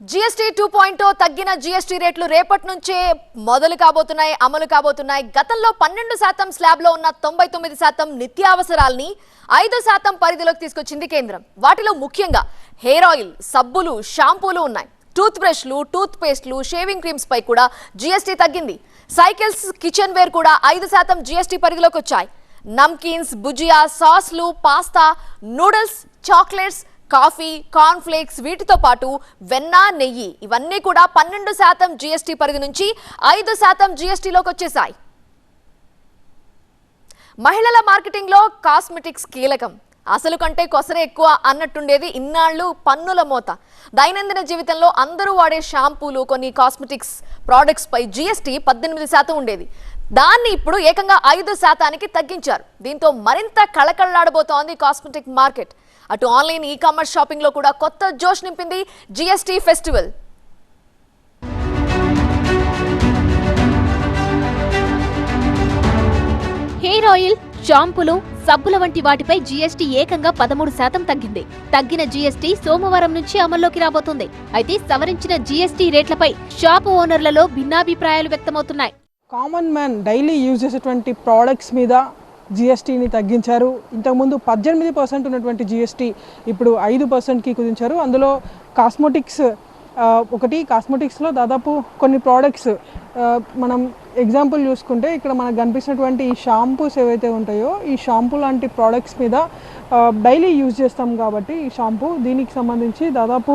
GST two point తగ్గిన GST రేట్లు రేపటి నుంచే మొదలు కాబోతున్నాయి అమలు కాబోతున్నాయి. గతంలో పన్నెండు శాతం స్లాబ్లో ఉన్న తొంభై తొమ్మిది శాతం నిత్యావసరాల్ని ఐదు శాతం పరిధిలోకి తీసుకొచ్చింది కేంద్రం. వాటిలో ముఖ్యంగా హెయిర్ ఆయిల్ సబ్బులు షాంపూలు ఉన్నాయి. టూత్ బ్రష్లు టూత్ పేస్ట్లు షేవింగ్ క్రీమ్స్ పై కూడా జీఎస్టీ తగ్గింది. సైకిల్స్ కిచెన్ వేర్ కూడా ఐదు శాతం జీఎస్టీ పరిధిలోకి వచ్చాయి. Namkeens bhujia సాస్లు pasta noodles chocolates coffee cornflakes వీటితో పాటు వెన్న నెయ్యి ఇవన్నీ కూడా పన్నెండు శాతం జీఎస్టీ పరిధి నుంచి ఐదు శాతం జీఎస్టీలోకి వచ్చేసాయి మహిళల మార్కెటింగ్లో కాస్మెటిక్స్ కీలకం. అసలు కంటే కొసరే ఎక్కువ అన్నట్టుండేది ఇన్నాళ్ళు పన్నుల మోత. దైనందిన జీవితంలో అందరూ వాడే షాంపూలు కొన్ని కాస్మెటిక్స్ ప్రోడక్ట్స్ పై జీఎస్టీ పద్దెనిమిది శాతం ఉండేది. దాన్ని ఇప్పుడు ఏకంగా ఐదు శాతానికి తగ్గించారు. దీంతో మరింత కళకళలాడబోతోంది కాస్మెటిక్ మార్కెట్. అటు ఆన్లైన్ ఈ కామర్స్ షాపింగ్లో కూడా కొత్త జోష్ నింపింది జీఎస్టీ ఫెస్టివల్. హెయిర్ ఆయిల్ షాంపులు సబ్బుల వంటి వాటిపై జీఎస్టీ ఏకంగా పదమూడు శాతం తగ్గింది. తగ్గిన జీఎస్టీ సోమవారం నుంచి అమల్లోకి రాబోతుంది. అయితే సవరించిన జీఎస్టీ రేట్లపై షాపు ఓనర్లలో భిన్నాభిప్రాయాలు వ్యక్తమవుతున్నాయి. కామన్ మ్యాన్ డైలీ యూజ్ చేసేటువంటి ప్రోడక్ట్స్ మీద జిఎస్టీని తగ్గించారు. ఇంతకుముందు పద్దెనిమిది పర్సెంట్ ఉన్నటువంటి జిఎస్టీ ఇప్పుడు ఐదు పర్సెంట్కి కుదించారు. అందులో కాస్మోటిక్స్ ఒకటి కాస్మెటిక్స్లో దాదాపు కొన్ని ప్రోడక్ట్స్ మనం ఎగ్జాంపుల్ చూసుకుంటే ఇక్కడ మనకు కనిపిస్తున్నటువంటి ఈ షాంపూస్ ఏవైతే ఉంటాయో ఈ షాంపూ లాంటి ప్రోడక్ట్స్ మీద డైలీ యూజ్ చేస్తాం కాబట్టి ఈ షాంపూ దీనికి సంబంధించి దాదాపు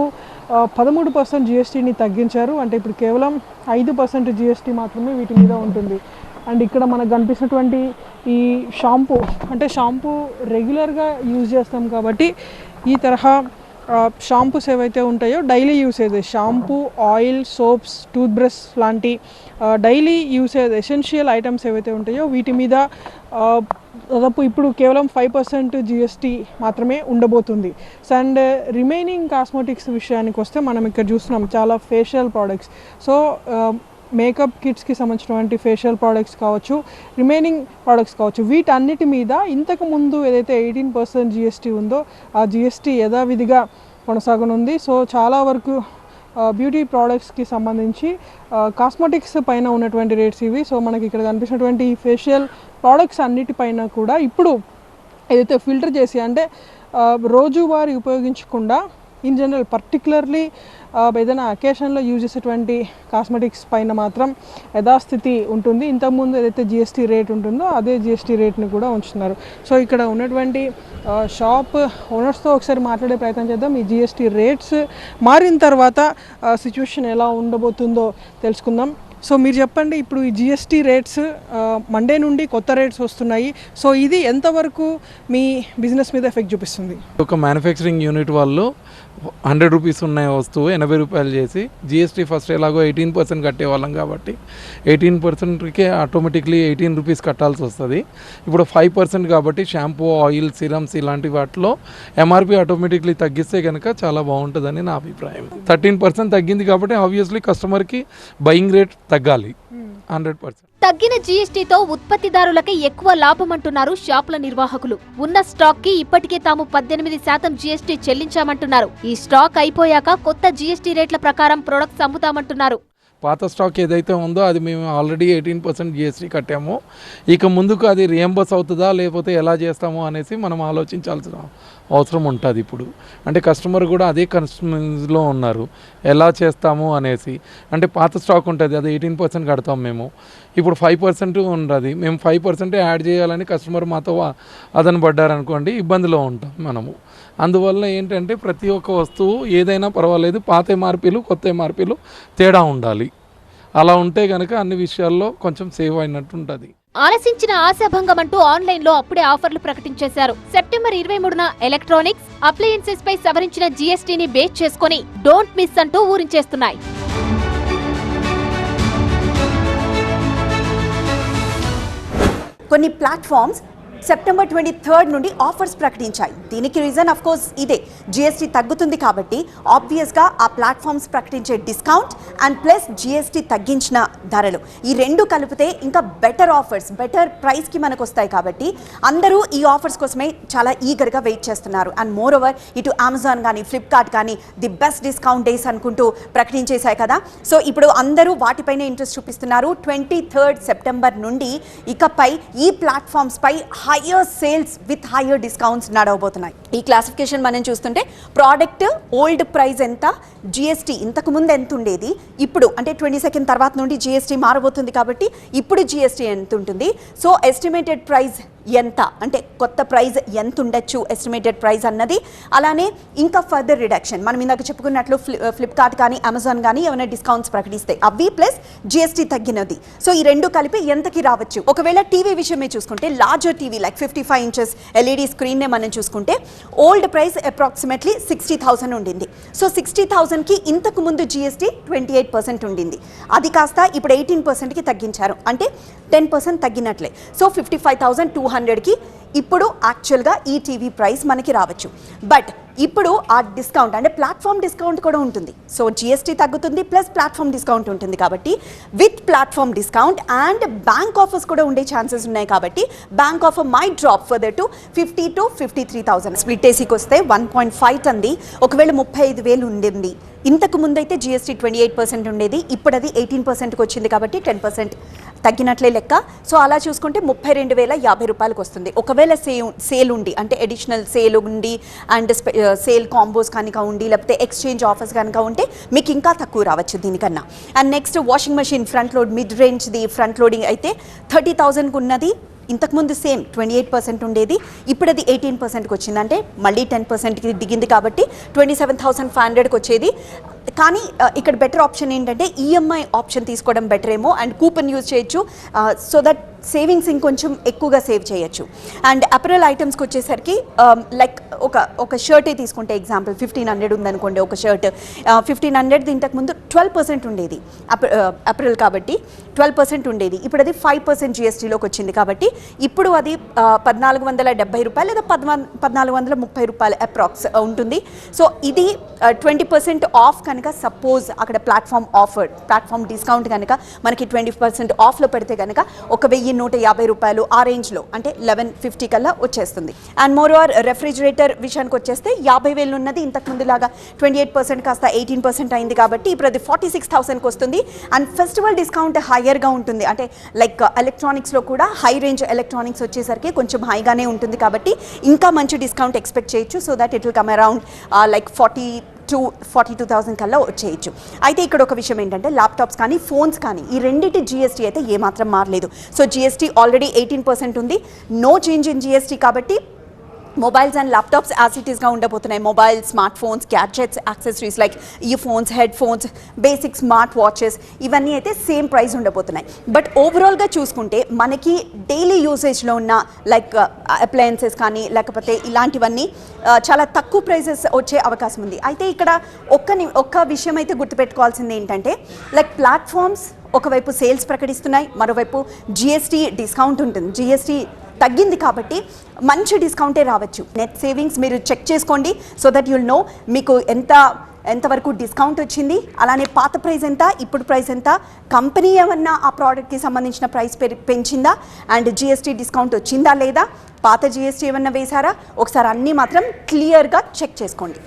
పదమూడు పర్సెంట్ జిఎస్టీని తగ్గించారు. అంటే ఇప్పుడు కేవలం ఐదు పర్సెంట్ జిఎస్టీ మాత్రమే వీటి మీద ఉంటుంది. అండ్ ఇక్కడ మనకు కనిపిస్తున్నటువంటి ఈ షాంపూ అంటే షాంపూ రెగ్యులర్గా యూజ్ చేస్తాం కాబట్టి ఈ తరహా షాంపూస్ ఏవైతే ఉంటాయో daily usage shampoo oil soaps tooth brush లాంటి డైలీ యూసేజ్ ఎసెన్షియల్ ఐటమ్స్ ఏవైతే ఉంటాయో వీటి మీద దాదాపు ఇప్పుడు కేవలం ఫైవ్ పర్సెంట్ జిఎస్టీ మాత్రమే ఉండబోతుంది. సో అండ్ రిమైనింగ్ కాస్మెటిక్స్ విషయానికి వస్తే మనం ఇక్కడ చూస్తున్నాం చాలా ఫేషియల్ ప్రోడక్ట్స్. సో మేకప్ కిట్స్కి సంబంధించినటువంటి ఫేషియల్ ప్రోడక్ట్స్ కావచ్చు రిమైనింగ్ ప్రోడక్ట్స్ కావచ్చు వీటన్నిటి మీద ఇంతకు ముందు ఏదైతే ఎయిటీన్ పర్సెంట్ జిఎస్టీ ఉందో ఆ జిఎస్టీ యథావిధిగా కొనసాగనుంది. సో చాలా వరకు బ్యూటీ ప్రోడక్ట్స్కి సంబంధించి కాస్మెటిక్స్ పైన ఉన్నటువంటి రేట్స్ ఇవి. సో మనకి ఇక్కడ కనిపించినటువంటి ఈ ఫేషియల్ ప్రోడక్ట్స్ అన్నిటిపైన కూడా ఇప్పుడు ఏదైతే ఫిల్టర్ చేసి అంటే రోజువారీ ఉపయోగించకుండా ఇన్ జనరల్ పర్టికులర్లీ ఏదైనా అకేషన్లో యూజ్ చేసేటువంటి కాస్మెటిక్స్ పైన మాత్రం యథాస్థితి ఉంటుంది. ఇంతకుముందు ఏదైతే జిఎస్టీ రేట్ ఉంటుందో అదే జిఎస్టీ రేట్ని కూడా ఉంచుతున్నారు. సో ఇక్కడ ఉన్నటువంటి షాప్ ఓనర్స్తో ఒకసారి మాట్లాడే ప్రయత్నం చేద్దాం. ఈ జిఎస్టీ రేట్స్ మారిన తర్వాత సిచ్యువేషన్ ఎలా ఉండబోతుందో తెలుసుకుందాం. సో మీరు చెప్పండి ఇప్పుడు ఈ జిఎస్టీ రేట్స్ మండే నుండి కొత్త రేట్స్ వస్తున్నాయి. సో ఇది ఎంతవరకు మీ బిజినెస్ మీద ఎఫెక్ట్ చూపిస్తుంది? ఒక మ్యానుఫ్యాక్చరింగ్ యూనిట్ వాళ్ళు హండ్రెడ్ రూపీస్ ఉన్న వస్తువు ఎనభై రూపాయలు చేసి జిఎస్టీ ఫస్ట్ ఎలాగో ఎయిటీన్ పర్సెంట్ కట్టేవాళ్ళం కాబట్టి ఎయిటీన్ పర్సెంట్కే ఆటోమేటిక్లీ ఎయిటీన్ రూపీస్ కట్టాల్సి వస్తుంది. ఇప్పుడు ఫైవ్ పర్సెంట్ కాబట్టి షాంపూ ఆయిల్ సిరమ్స్ ఇలాంటి వాటిలో ఎంఆర్పి ఆటోమేటిక్లీ తగ్గిస్తే కనుక చాలా బాగుంటుందని నా అభిప్రాయం. థర్టీన్ పర్సెంట్ తగ్గింది కాబట్టి ఆబ్వియస్లీ కస్టమర్కి బయింగ్ రేట్ తగ్గాలి. Hundred percent. తగ్గిన జీఎస్టీతో ఉత్పత్తిదారులకే ఎక్కువ లాభమంటున్నారు షాపుల నిర్వాహకులు. ఉన్న స్టాక్కి ఇప్పటికే తాము పద్దెనిమిది శాతం జీఎస్టీ చెల్లించామంటున్నారు. ఈ స్టాక్ అయిపోయాక కొత్త జీఎస్టీ రేట్ల ప్రకారం ప్రొడక్ట్స్ అమ్ముతామంటున్నారు. పాత స్టాక్ ఏదైతే ఉందో అది మేము ఆల్రెడీ ఎయిటీన్ పర్సెంట్ జిఎస్టీ కట్టాము. ఇక ముందుకు అది రియంబర్స్ అవుతుందా లేకపోతే ఎలా చేస్తాము అనేసి మనం ఆలోచించాల్సిన అవసరం ఉంటుంది ఇప్పుడు. అంటే కస్టమర్ కూడా అదే కన్స్యూమర్స్లో ఉన్నారు. ఎలా చేస్తాము అనేసి. అంటే పాత స్టాక్ ఉంటుంది అది ఎయిటీన్ పర్సెంట్ కడతాం మేము. ఇప్పుడు ఫైవ్ పర్సెంట్ ఉండదు మేము ఫైవ్ పర్సెంటే యాడ్ చేయాలని కస్టమర్ మాతో వా- అదను పడ్డారనుకోండి ఇబ్బందిలో ఉంటాం మనము. అందువల్ల ఏంటంటే ప్రతి ఒక్క వస్తువు ఏదైనా పర్వాలేదు పాత ఎంఆర్పీలు కొత్త ఎంఆర్పీలు తేడా ఉండాలి. అలా ఉంటే కనుక అన్ని విషయాల్లో కొంచెం సేవ్ అయినట్టు ఉంటుంది. ఆలసించిన ఆశాభంగం అంటూ ఆన్లైన్లో అప్పుడే ఆఫర్లు ప్రకటించేశారు. సెప్టెంబర్ ఇరవై మూడున ఎలక్ట్రానిక్స్ అప్లయన్సెస్ పై సవరించిన జీఎస్టీని బేస్ చేసుకుని డోంట్ మిస్ అంటూ ఊరించేస్తున్నాయి. కొన్ని ప్లాట్ఫామ్స్ సెప్టెంబర్ ట్వంటీ థర్డ్ నుండి ఆఫర్స్ ప్రకటించాయి. దీనికి రీజన్ అఫ్ కోర్స్ ఇదే. జిఎస్టీ తగ్గుతుంది కాబట్టి ఆబ్వియస్గా ఆ ప్లాట్ఫామ్స్ ప్రకటించే డిస్కౌంట్ అండ్ ప్లస్ జిఎస్టీ తగ్గించిన ధరలు. ఈ రెండు కలిపితే ఇంకా బెటర్ ఆఫర్స్ బెటర్ ప్రైస్కి మనకు వస్తాయి కాబట్టి అందరూ ఈ ఆఫర్స్ కోసమే చాలా ఈగర్గా వెయిట్ చేస్తున్నారు. అండ్ మోర్ ఓవర్ ఇటు అమెజాన్ కానీ ఫ్లిప్కార్ట్ కానీ ది బెస్ట్ డిస్కౌంట్ డేస్ అనుకుంటూ ప్రకటించేశాయి కదా. సో ఇప్పుడు అందరూ వాటిపైనే ఇంట్రెస్ట్ చూపిస్తున్నారు. ట్వంటీ థర్డ్ సెప్టెంబర్ నుండి ఇకపై ఈ ప్లాట్ఫామ్స్పై higher sales with higher discounts నడవబోతున్నాయి. ఈ క్లాసిఫికేషన్ మనం చూస్తుంటే ప్రోడక్ట్ ఓల్డ్ ప్రైస్ ఎంత జిఎస్టీ ఇంతకు ముందు ఎంత ఉండేది ఇప్పుడు అంటే ట్వంటీ సెకండ్ తర్వాత నుండి జిఎస్టీ మారబోతుంది కాబట్టి ఇప్పుడు జిఎస్టీ ఎంత ఉంటుంది. సో ఎస్టిమేటెడ్ ప్రైస్ ఎంత అంటే కొత్త ప్రైస్ ఎంత ఉండొచ్చు ఎస్టిమేటెడ్ ప్రైస్ అన్నది అలానే ఇంకా ఫర్దర్ రిడక్షన్ మనం ఇందాక చెప్పుకున్నట్లు ఫ్లి- ఫ్లిప్కార్ట్ uh, కానీ అమెజాన్ కానీ ఏమైనా డిస్కౌంట్స్ ప్రకటిస్తాయి అవి ప్లస్ జిఎస్టీ తగ్గినది. సో ఈ రెండు కలిపి ఎంతకి రావచ్చు? ఒకవేళ టీవీ విషయమే చూసుకుంటే larger TV like fifty five inches LED స్క్రీన్నే మనం చూసుకుంటే old price approximately sixty thousand ఉండింది. సో సిక్స్టీ థౌసండ్కి ఇంతకు ముందు జిఎస్టీ ట్వంటీ ఎయిట్ పర్సెంట్ ఉండింది. అది కాస్త ఇప్పుడు ఎయిటీన్ పర్సెంట్కి తగ్గించారు. అంటే ten percent తగ్గినట్లే. So fifty five thousand two హండ్రెడ్కి ఇప్పుడు యాక్చువల్గా ఈ టీవీ ప్రైస్ మనకి రావచ్చు. బట్ ఇప్పుడు ఆ డిస్కౌంట్ అంటే ప్లాట్ఫామ్ డిస్కౌంట్ కూడా ఉంటుంది. సో జిఎస్టీ తగ్గుతుంది ప్లస్ ప్లాట్ఫామ్ డిస్కౌంట్ ఉంటుంది కాబట్టి with platform discount and bank offers కూడా ఉండే ఛాన్సెస్ ఉన్నాయి కాబట్టి bank offer may drop further to fifty to fifty three thousand split ఏసీకి వస్తే వన్ పాయింట్ ఫైవ్ అంది ఒకవేళ ముప్పై ఐదు వేలు ఉండింది. ఇంతకు ముందు అయితే జిఎస్టీ ట్వంటీ ఎయిట్ పర్సెంట్ ఉండేది. ఇప్పుడు అది ఎయిటీన్ పర్సెంట్కి వచ్చింది కాబట్టి టెన్ పర్సెంట్ తగ్గినట్లే లెక్క. సో అలా చూసుకుంటే ముప్పై రెండు వేల యాభై రూపాయలకు వస్తుంది. ఒకవేళ సే సేల్ ఉండి అంటే అడిషనల్ సేల్ ఉండి అండ్ సేల్ కాంబోస్ కనుక ఉండి లేకపోతే ఎక్స్చేంజ్ ఆఫర్స్ కనుక ఉంటే మీకు ఇంకా తక్కువ రావచ్చు దీనికన్నా. And next washing machine front load mid రేంజ్ది front loading అయితే థర్టీ థౌజండ్కి ఉన్నది ఇంతకుముందు సేమ్ ట్వంటీ ఎయిట్ పర్సెంట్ ఉండేది. ఇప్పుడు అది ఎయిటీన్ పర్సెంట్కి వచ్చిందంటే మళ్ళీ టెన్ పర్సెంట్కి దిగింది కాబట్టి ట్వంటీ సెవెన్ థౌసండ్ ఫైవ్ హండ్రెడ్కి వచ్చేది. కానీ ఇక్కడ బెటర్ ఆప్షన్ ఏంటంటే ఈఎంఐ ఆప్షన్ తీసుకోవడం బెటర్ ఏమో అండ్ కూపన్ యూజ్ చేయొచ్చు. సో దట్ సేవింగ్స్ ఇంకొంచెం ఎక్కువగా సేవ్ చేయొచ్చు. అండ్ అపరల్ ఐటమ్స్కి వచ్చేసరికి um, లైక్ ఒక ఒక షర్టే తీసుకుంటే ఎగ్జాంపుల్ ఫిఫ్టీన్ హండ్రెడ్ ఉందనుకోండి ఒక షర్ట్. ఫిఫ్టీన్ హండ్రెడ్ ఇంతకు ముందు ట్వెల్వ్ పర్సెంట్ ఉండేది. అప్రిల్ కాబట్టి ట్వెల్వ్ పర్సెంట్ ఉండేది. ఇప్పుడు అది ఫైవ్ పర్సెంట్ జిఎస్టీలోకి వచ్చింది కాబట్టి ఇప్పుడు అది పద్నాలుగు వందల డెబ్బై రూపాయలు లేదా పద్నా పద్నాలుగు వందల ముప్పై రూపాయలు అప్రాక్స్ ఉంటుంది. సో ఇది ట్వంటీ పర్సెంట్ ఆఫ్ కనుక సపోజ్ అక్కడ ప్లాట్ఫామ్ ఆఫర్ ప్లాట్ఫామ్ డిస్కౌంట్ కనుక మనకి ట్వంటీ పర్సెంట్ ఆఫ్లో పెడితే కనుక ఒక వెయ్యి నూట యాభై రూపాయలు ఆ రేంజ్లో అంటే లెవెన్ ఫిఫ్టీ కల్లా వచ్చేస్తుంది. అండ్ మోర్ ఆర్ రెఫ్రిజిరేటర్ విషయానికి వచ్చేస్తే యాభై వేలు ఉన్నది. ఇంతకు ముందులాగా ట్వంటీ ఎయిట్ పర్సెంట్ కాస్త ఎయిటీన్ పర్సెంట్ అయింది కాబట్టి ఇప్పుడు అది ఫార్టీ సిక్స్ థౌసండ్కి వస్తుంది. అండ్ ఫెస్టివల్ డిస్కౌంట్ హయ్యర్గా ఉంటుంది. అంటే లైక్ ఎలక్ట్రానిక్స్లో కూడా హై రేంజ్ ఎలక్ట్రానిక్స్ వచ్చేసరికి కొంచెం హైగానే ఉంటుంది కాబట్టి ఇంకా మంచి డిస్కౌంట్ ఎక్స్పెక్ట్ చేయొచ్చు. So that it will come around like forty two forty two thousand కల్లా వచ్చేయచ్చు. అయితే ఇక్కడ ఒక విషయం ఏంటంటే ల్యాప్టాప్స్ కానీ ఫోన్స్ కానీ ఈ రెండింటి జిఎస్టీ అయితే ఏమాత్రం మారలేదు. So GST already eighteen percent ఉంది. నో చేంజ్ ఇన్ జిఎస్టీ కాబట్టి mobiles and laptops as it ఈస్గా ఉండబోతున్నాయి. Mobile smart phones gadgets accessories like ఈ phones headphones basic smart watches ఇవన్నీ అయితే సేమ్ ప్రైస్ ఉండబోతున్నాయి. బట్ ఓవరాల్గా చూసుకుంటే మనకి డైలీ యూసేజ్లో ఉన్న లైక్ అప్లయన్సెస్ uh, కానీ లేకపోతే ఇలాంటివన్నీ uh, చాలా తక్కువ ప్రైజెస్ వచ్చే అవకాశం ఉంది. అయితే ఇక్కడ ఒక్క ఒక్క విషయం అయితే గుర్తుపెట్టుకోవాల్సింది ఏంటంటే లైక్ ప్లాట్ఫామ్స్ ఒకవైపు సేల్స్ ప్రకటిస్తున్నాయి మరోవైపు జిఎస్టీ డిస్కౌంట్ ఉంటుంది. జిఎస్టీ తగ్గింది కాబట్టి మంచి డిస్కౌంటే రావచ్చు. నెట్ సేవింగ్స్ మీరు చెక్ చేసుకోండి సో దట్ యుల్ నో మీకు ఎంత ఎంతవరకు డిస్కౌంట్ వచ్చింది. అలానే పాత ప్రైస్ ఎంత ఇప్పుడు ప్రైస్ ఎంత కంపెనీ ఏమన్నా ఆ ప్రోడక్ట్కి సంబంధించిన ప్రైస్ పెరి- పెంచిందా? అండ్ జిఎస్టీ డిస్కౌంట్ వచ్చిందా లేదా? పాత జిఎస్టీ ఏమన్నా వేశారా? ఒకసారి అన్నీ మాత్రం క్లియర్గా చెక్ చేసుకోండి.